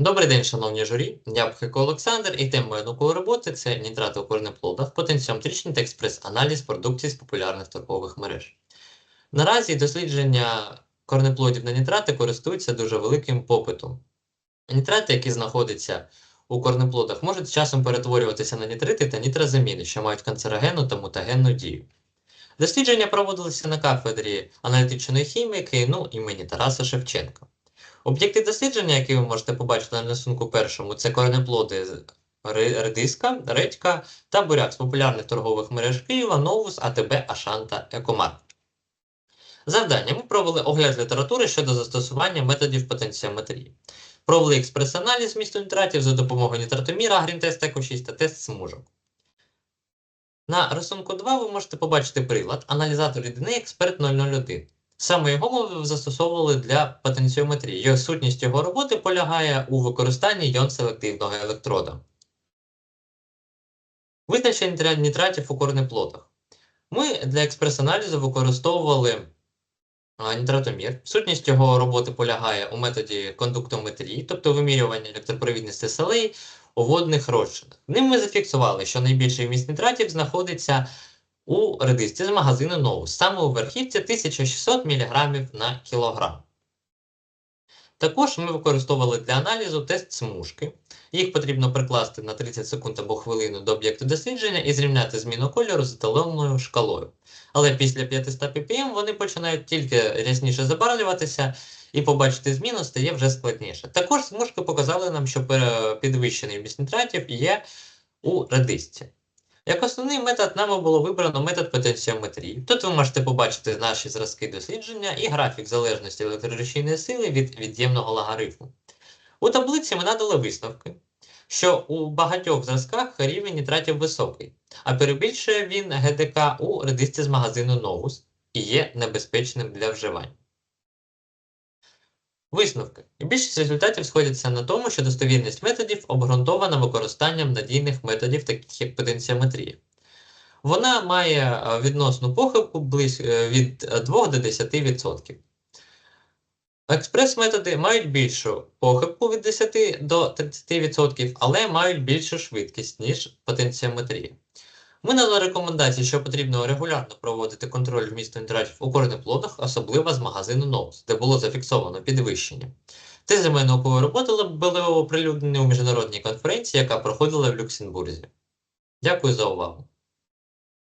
Добрий день, шановні журі. Я Пхико Олександр, і тема моєї наукової роботи це нітрати у корнеплодах, потенціометричний та експрес-аналіз продукції з популярних торгових мереж. Наразі дослідження корнеплодів на нітрати користуються дуже великим попитом. Нітрати, які знаходяться у корнеплодах, можуть з часом перетворюватися на нітрити та нітразаміни, що мають канцерогенну та мутагенну дію. Дослідження проводилися на кафедрі аналітичної хімії ну, імені Тараса Шевченка. Об'єкти дослідження, які ви можете побачити на рисунку першому, це корнеплоди з редиска, редька та буряк з популярних торгових мереж Києва, Новус, АТБ, Ашан та Екомарк. Завдання ми провели огляд літератури щодо застосування методів потенціометрії. Провели експрес-аналіз вмісту нітратів за допомогою нітратоміра, грінтест еко 6 та тест смужок. На рисунку 2 ви можете побачити прилад аналізатор рідини Експерт 001. Саме його застосовували для потенціометрії. Його сутність його роботи полягає у використанні йон-селективного електрода. Визначення нітратів у корнеплодах. Ми для експрес-аналізу використовували нітратомір. Сутність його роботи полягає у методі кондуктометрії, тобто вимірювання електропровідності солей у водних розчинах. Ним ми зафіксували, що найбільший вміст нітратів знаходиться у редисці з магазину Novus, саме у верхівці 1600 мг на кілограм. Також ми використовували для аналізу тест смужки. Їх потрібно прикласти на 30 секунд або хвилину до об'єкту дослідження і зрівняти зміну кольору з еталонною шкалою. Але після 500 ppm вони починають тільки рясніше забарвлюватися, і побачити зміну стає вже складніше. Також смужки показали нам, що підвищений вміст нітратів є у редисці. Як основний метод нами було вибрано метод потенціометрії. Тут ви можете побачити наші зразки дослідження і графік залежності електроречійної сили від від'ємного логарифму. У таблиці ми надали висновки, що у багатьох зразках рівень нітратів високий, а перебільшує він ГДК у редисці з магазину Novus і є небезпечним для вживання. Висновки. Більшість результатів сходяться на тому, що достовірність методів обґрунтована використанням надійних методів, таких як потенціометрія. Вона має е, відносну похибку е, від е, 2 до 10%. Експрес-методи мають більшу похибку від 10 до 30%, але мають більшу швидкість, ніж потенціометрія. Ми надали рекомендації, що потрібно регулярно проводити контроль вмісту нітратів у корнеплодах, особливо з магазину NOS, де було зафіксовано підвищення. Те моєї наукової роботи були оприлюднені у міжнародній конференції, яка проходила в Люксембурзі. Дякую за увагу.